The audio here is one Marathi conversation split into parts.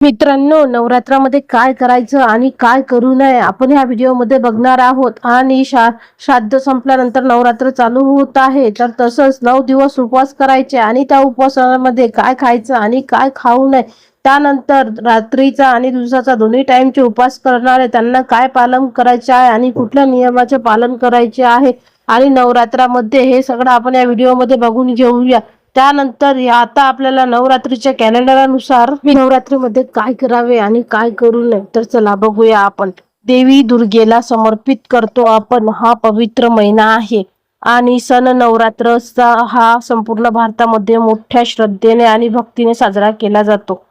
मित्रांनो नवरात्रामध्ये काय करायचं आणि काय करू नये आपण ह्या व्हिडिओमध्ये बघणार आहोत. आणि शा श्राद्ध संपल्यानंतर नवरात्र चालू होत आहे. तर तसंच नऊ दिवस उपवास करायचे आणि त्या उपवासामध्ये काय खायचं आणि काय खाऊ नये त्यानंतर रात्रीचा आणि दिवसाचा दोन्ही टाइमचे उपवास करणारे त्यांना काय पालन करायचे आहे आणि कुठल्या नियमाचे पालन करायचे आहे. आणि नवरात्रामध्ये हे सगळं आपण या व्हिडिओमध्ये बघून घेऊया. त्यानंतर आता आपल्याला नवरात्रीच्या कॅलेंडरनुसार नवरात्रीमध्ये काय करावे आणि काय करू नये तर चला बघूया आपण. देवी दुर्गेला समर्पित करतो आपण. हा पवित्र महिना आहे. आणि सण नवरात्रचा हा संपूर्ण भारतामध्ये मोठ्या श्रद्धेने आणि भक्तीने साजरा केला जातो.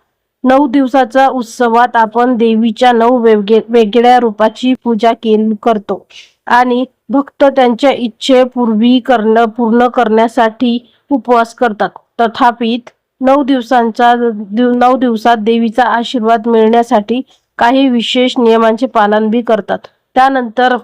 नऊ दिवसाच्या उत्सवात आपण देवीच्या नऊ वेगळे वेगळ्या रूपाची पूजा केली करतो. आणि भक्त त्यांच्या इच्छे पूर्वी करणं पूर्ण करण्यासाठी उपवास करतात. तथापि नऊ दिवसांचा नऊ दिवसात देवीचा आशीर्वाद मिळण्यासाठी काही विशेष नियमांचे पालन बी करतात. त्यानंतर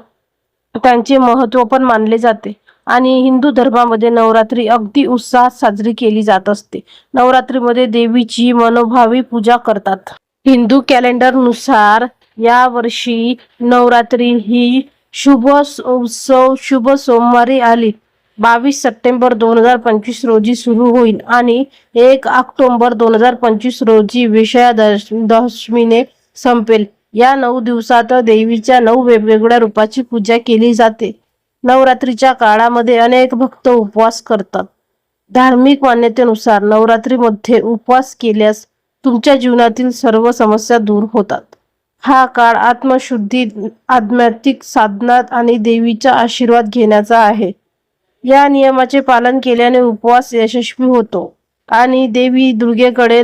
त्यांचे महत्त्व पण मानले जाते आणि हिंदू धर्मामध्ये नवरात्री अगदी उत्साहात साजरी केली जात असते. नवरात्रीमध्ये देवीची मनोभावी पूजा करतात. हिंदू कॅलेंडरनुसार या वर्षी नवरात्री ही शुभ उत्सव शुभ सोमवारी आली. बावीस सप्टेंबर दोन हजार पंचवीस रोजी सुरू होईल आणि एक ऑक्टोबर दोन हजार पंचवीस रोजी विजयादशमीने संपेल. या नऊ दिवसात देवीच्या नऊ वेगवेगळ्या रूपाची पूजा केली जाते. नवरात्रीच्या काळामध्ये अनेक भक्त उपवास करतात. धार्मिक मान्यतेनुसार नवरात्रीमध्ये उपवास केल्यास तुमच्या जीवनातील सर्व समस्या दूर होतात. हा काळ आत्मशुद्धी आध्यात्मिक साधनात आणि देवीचा आशीर्वाद घेण्याचा आहे. या नियमाचे पालन केल्याने उपवास यशस्वी होतो आणि देवी दुर्गेकडे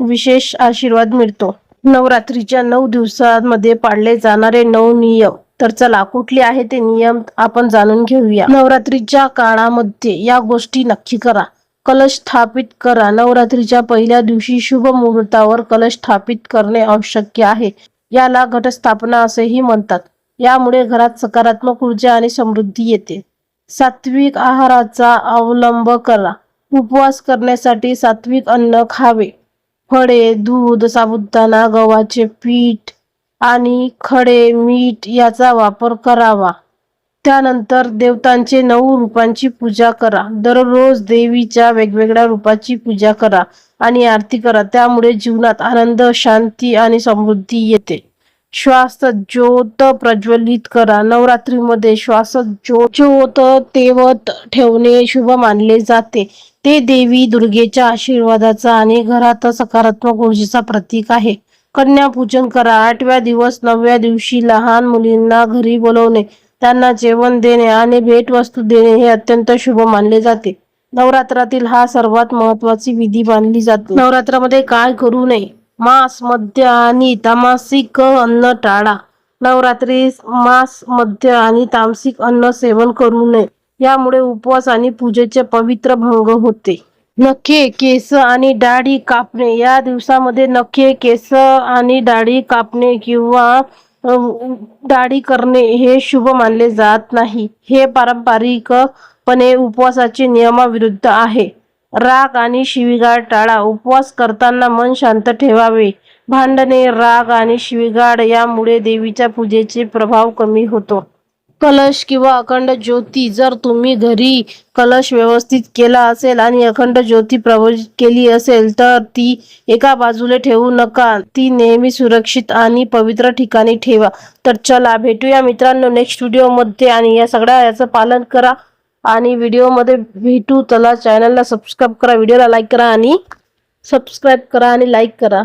विशेष आशीर्वाद मिळतो. नवरात्रीच्या नऊ दिवसांमध्ये पाळले जाणारे नऊ नियम. तर चला कुठले आहे ते नियम आपण जाणून घेऊया. नवरात्रीच्या काळामध्ये या गोष्टी नक्की करा. कलश स्थापित करा. नवरात्रीच्या पहिल्या दिवशी शुभ मुहूर्तावर कलश स्थापित करणे आवश्यक आहे. याला घटस्थापना असेही म्हणतात. यामुळे घरात सकारात्मक ऊर्जा आणि समृद्धी येते. सात्विक आहाराचा अवलंब करा. उपवास करण्यासाठी सात्विक अन्न खावे. फळे दूध साबुदाणा गव्हाचे पीठ आणि खडे मीठ याचा वापर करावा. त्यानंतर देवतांचे नऊ रूपांची पूजा करा. दररोज देवीच्या वेगवेगळ्या रूपाची पूजा करा आणि आरती करा. त्यामुळे जीवनात आनंद शांती आणि समृद्धी येते. श्वास ज्योत प्रज्वलित करा. नवरात्रीमध्ये श्वास ज्योत ज्योत तेवत ठेवणे शुभ मानले जाते. ते देवी दुर्गेच्या आशीर्वादाचा आणि घरात सकारात्मक ऊर्जेचा प्रतीक आहे. कन्या पूजन करा. आठव्या दिवस नवव्या दिवशी लहान मुलींना घरी बोलवणे त्यांना जेवण देणे आणि भेटवस्तू देणे हे अत्यंत शुभ मानले जाते. नवरात्रातील हा सर्वात महत्वाची विधी मानली जाते. नवरात्रामध्ये काय करू नये? मांस मद्य आणि तामासिक अन्न टाळा. नवरात्री मांस मद्य आणि तामसिक अन्न सेवन करू नये. यामुळे उपवास आणि पूजेचे पवित्र भंग होते. नखे केस आणि दाढी कापणे. या दिवसामध्ये नखे केस आणि दाढी कापणे किंवा दाढी करणे हे शुभ मानले जात नाही. हे पारंपरिकपणे उपवासाचे नियमाविरुद्ध आहे. राग आणि शिवीगाळ टाळा. उपवास करताना मन शांत ठेवावे. भांडणे राग आणि शिवीगाळ यामुळे देवीच्या पूजेचे प्रभाव कमी होतो. कलश किंवा अखंड ज्योती जर तुम्ही घरी कलश व्यवस्थित केला असेल आणि अखंड ज्योती प्रवजित केली असेल तर ती एका बाजूला ठेवू नका. ती नेहमी सुरक्षित आणि पवित्र ठिकाणी ठेवा. तर चला भेटूया मित्रांनो नेक्स्ट व्हिडिओमध्ये आणि या सगळ्या याचं पालन करा. आणि व्हिडिओमध्ये भेटू चला चॅनलला सबस्क्राईब करा व्हिडिओला लाईक करा आणि सबस्क्राईब करा आणि लाईक करा.